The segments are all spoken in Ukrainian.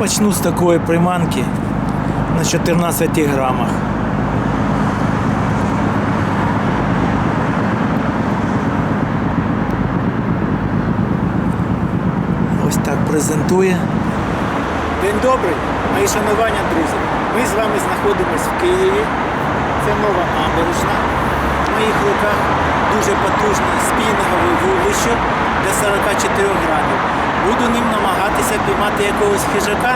Почну з такої приманки на 14 грамах. Ось так презентує. День добрий, мої шанування, друзі. Ми з вами знаходимося в Києві. Це нова набережна. В моїх руках дуже потужне спінінгове вуглище для 44 грамів. Буду ним намагатися піймати якогось хижака.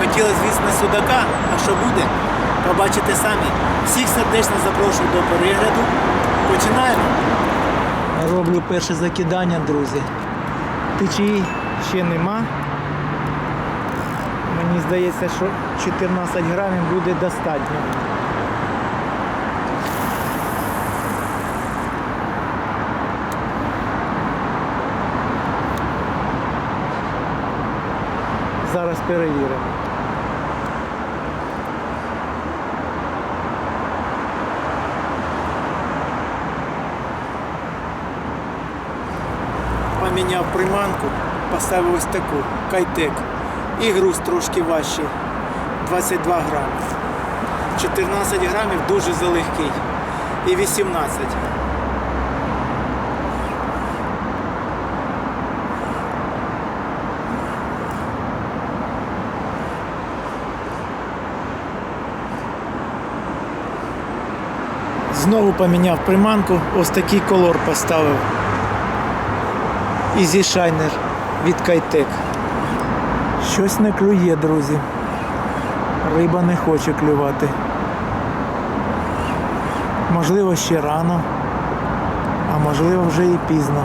Хотілося, звісно, судака, а що буде, побачите самі. Всіх сердечно запрошую до перегляду. Починаємо. Роблю перше закидання, друзі. Течії ще нема. Мені здається, що 14 грамів буде достатньо. Зараз перевіримо. Поміняв приманку, поставив ось таку кайтек. І груз трошки важчий. 22 грами. 14 грамів дуже залегкий. І 18. Знову поміняв приманку, ось такий колор поставив. Easy Shiner від Kайтек. Щось не клює, друзі. Риба не хоче клювати. Можливо, ще рано, а можливо вже і пізно.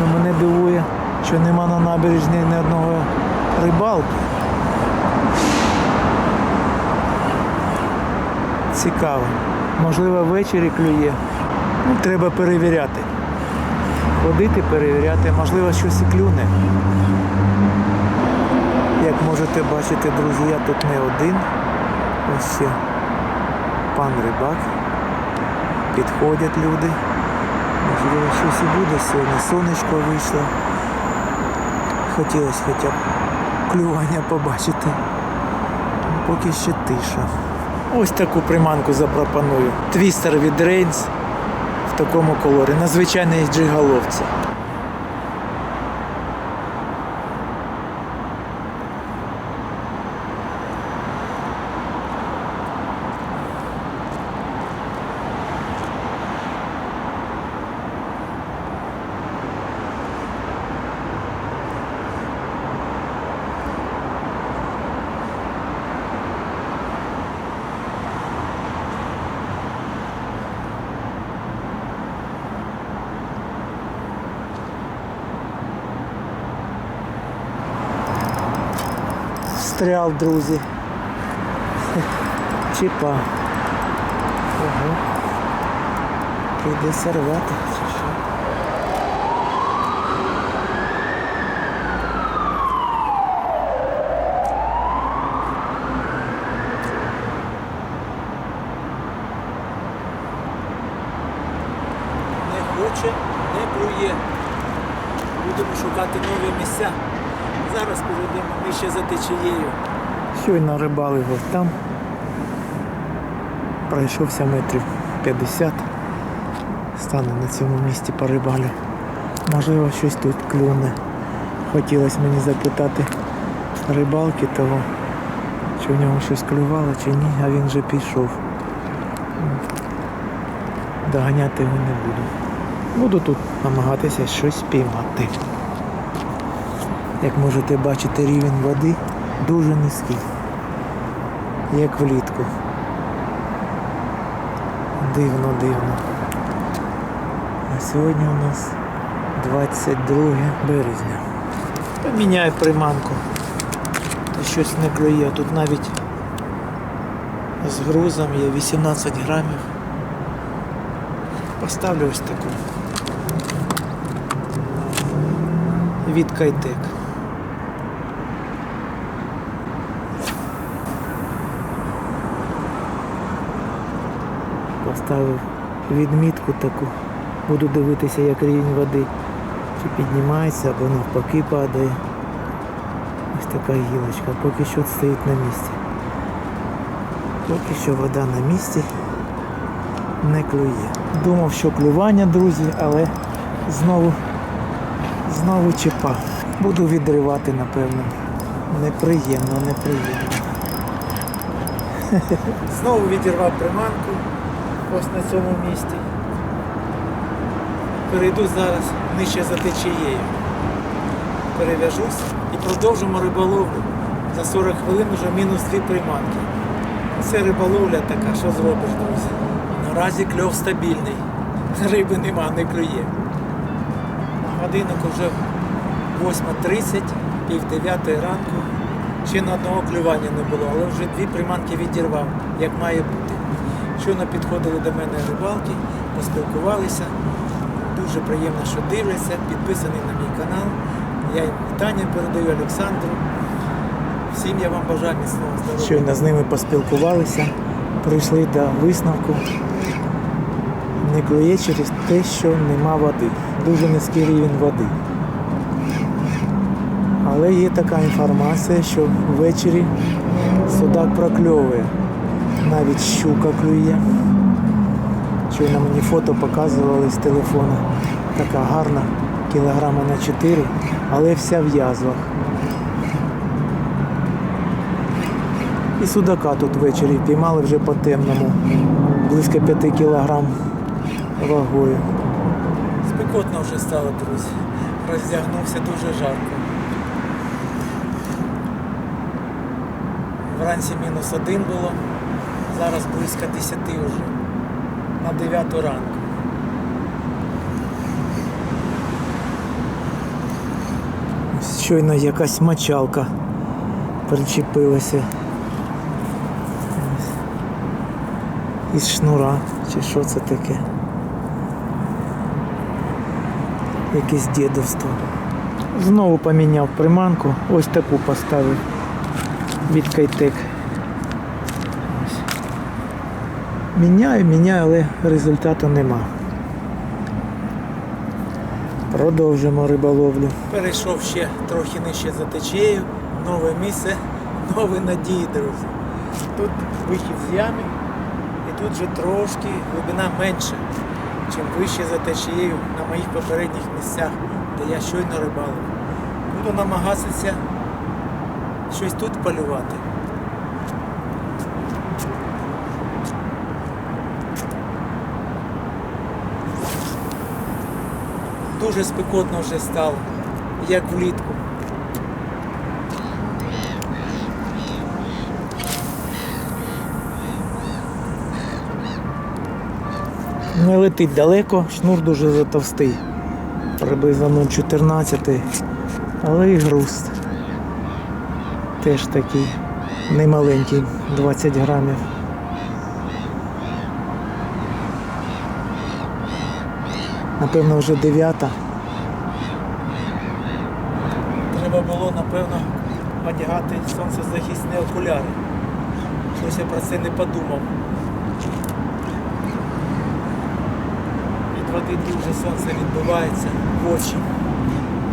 Ну, мене дивує, що нема на набережній ні одного рибалки. Цікаво. Можливо, ввечері клює. Ну, треба перевіряти. Ходити, перевіряти, можливо, щось і клюне. Як можете бачити, друзі, я тут не один. Ось ще пан рибак. Підходять люди. Можливо, щось і буде сьогодні. Сонечко вийшло. Хотілося хоча б клювання побачити. Поки ще тиша. Ось таку приманку запропоную. Твістер від Рейнс в такому колорі. На звичайній джиголовці. Встрял, друзі. Чіпа. Ого. Прийдеться рвати. Не хоче, не плює. Будемо шукати нові місця. Зараз перейдемо нижче за течією. Щойно рибалив ось там. Пройшовся метрів 50. Стану на цьому місці порибалю. Можливо, щось тут клюне. Хотілося мені запитати рибалки того, чи в нього щось клювало, чи ні, а він вже пішов. Доганяти його не буду. Буду тут намагатися щось піймати. Як можете бачити, рівень води дуже низький, як влітку. Дивно, дивно. А сьогодні у нас 22 березня. Поміняю приманку. Та щось не клює. Тут навіть з грузом є 18 грамів. Поставлю ось таку. Від Кайтек. Поставив відмітку таку. Буду дивитися, як рівень води чи піднімається або навпаки падає. Ось така гілочка, поки що стоїть на місці. Поки що вода на місці не клює. Думав, що клювання, друзі, але знову, знову чіпа. Буду відривати, напевно. Неприємно, неприємно. Знову відірвав приманку ось на цьому місці. Перейду зараз нижче за течією. Перев'яжусь і продовжимо риболовлю. За 40 хвилин вже мінус дві приманки. Це риболовля така, що зробиш, друзі. Наразі кльов стабільний. Риби нема, не клює. Годинок вже 8.30, пів дев'ятої ранку. Ще на одного клювання не було, але вже дві приманки відірвав, як має бути. Щойно підходили до мене рибалки, поспілкувалися. Дуже приємно, що дивляться, підписані на мій канал. Я їм вітання передаю Олександру. Всім я вам бажаю міцного здоров'я. Щойно з ними поспілкувалися, прийшли до висновку. Не клює через те, що нема води. Дуже низький рівень води. Але є така інформація, що ввечері судак прокльовує. Навіть щука клює. Щойно мені фото показували з телефона. Така гарна, кілограма на 4, але вся в язвах. І судака тут ввечері піймали вже по темному, близько 5 кілограм вагою. Спекотно вже стало, друзі. Роздягнувся дуже жарко. Вранці мінус один було, зараз близько 10 вже. На 9 ранку. Щойно якась мочалка причепилася. Із шнура, чи що це таке? Якесь дідовство. Знову поміняв приманку, ось таку поставив від Кайтек. Ось. Міняю, міняю, але результату нема. Продовжимо риболовлю. Перейшов ще трохи нижче за течією. Нове місце, нові надії, друзі. Тут вихід з ями і тут вже трошки глибина менша, чим вище за течією на моїх попередніх місцях, де я щойно рибалив. Буду намагатися щось тут полювати. Дуже спекотно вже стало, як влітку. Не летить далеко, шнур дуже затовстий. Приблизно 0,14, але і груз теж такий немаленький, 20 грамів. Напевно, вже дев'ята. Треба було, напевно, одягати сонцезахисні окуляри. Щось я про це не подумав. Від води дуже сонце відбивається в очі.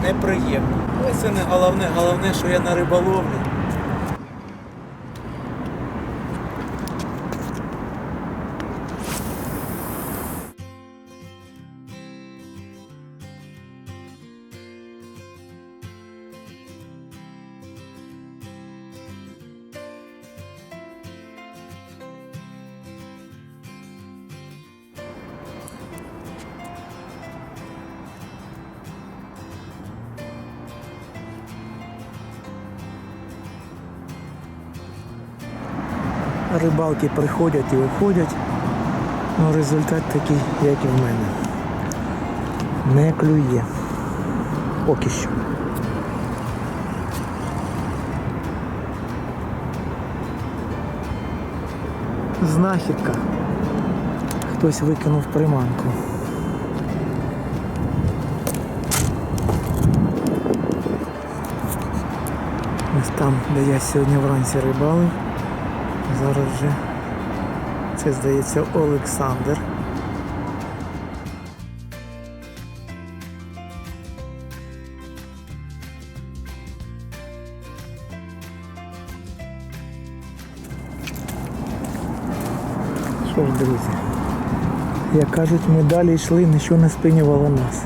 Неприємно. Але це не головне, головне, що я на риболовлі. Рибалки приходять і уходять. Ну, результат такий, як і в мене. Не клює. Поки що. Знахідка. Хтось викинув приманку. Ось там, де я сьогодні вранці рибалив. Зараз вже це здається Олександр. Що ж, друзі, як кажуть, ми далі йшли, нічого не спинювало нас.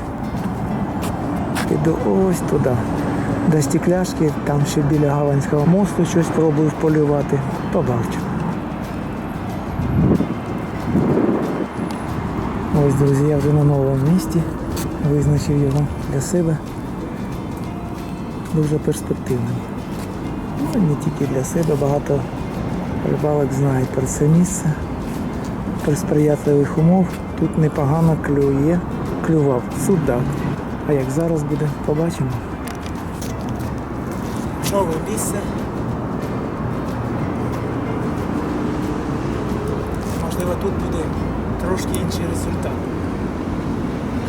Іду ось туди. До стекляшки, там ще біля Гаванського мосту щось пробую полювати. Побачу. Ось, друзі, я вже на новому місці. Визначив його для себе. Дуже перспективним. Ну, не тільки для себе, багато рибалок знають про це місце. При сприятливих умов тут непогано клює, клював судак. А як зараз буде, побачимо. Нове місце. Можливо, тут буде трошки інший результат.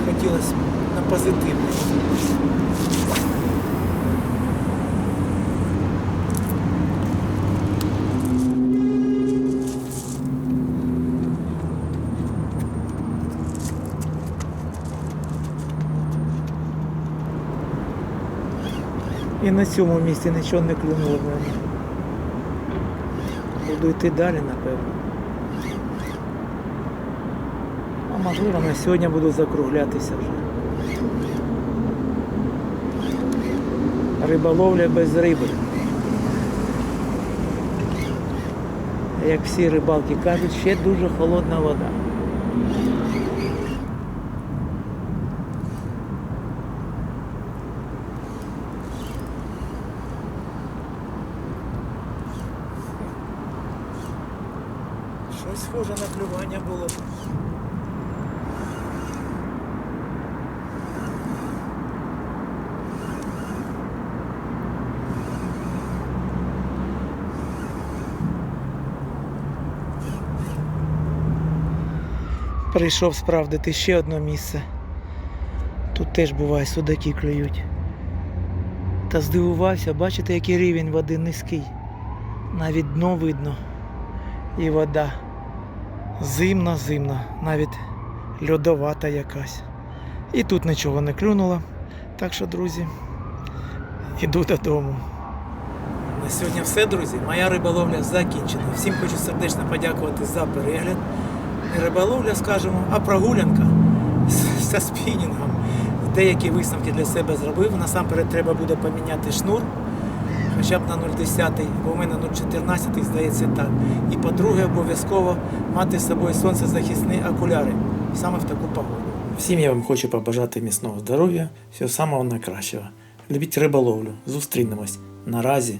Хотілося б на позитивний. І на цьому місці нічого не клюнуло в мене. Буду йти далі, напевно. А можливо на сьогодні буду закруглятися вже. Риболовля без риби. Як всі рибалки кажуть, ще дуже холодна вода. Щось схоже на клювання було. Прийшов справдити ще одне місце. Тут теж буває судаки клюють. Та здивувався, бачите, який рівень води низький. Навіть дно видно і вода. Зимна, зимна, навіть льодовата якась. І тут нічого не клюнуло. Так що, друзі, іду додому. На сьогодні все, друзі. Моя риболовля закінчена. Всім хочу сердечно подякувати за перегляд. Не риболовля, скажімо, а прогулянка з- зі спінінгом. Деякі висновки для себе зробив. Насамперед треба буде поміняти шнур хоча б на 0,10, бо в мене 0,14, здається так. І по-друге, обов'язково мати з собою сонцезахисні окуляри саме в таку погоду. Всім я вам хочу побажати міцного здоров'я, всього самого найкращого. Любіть риболовлю. Зустрінемось. Наразі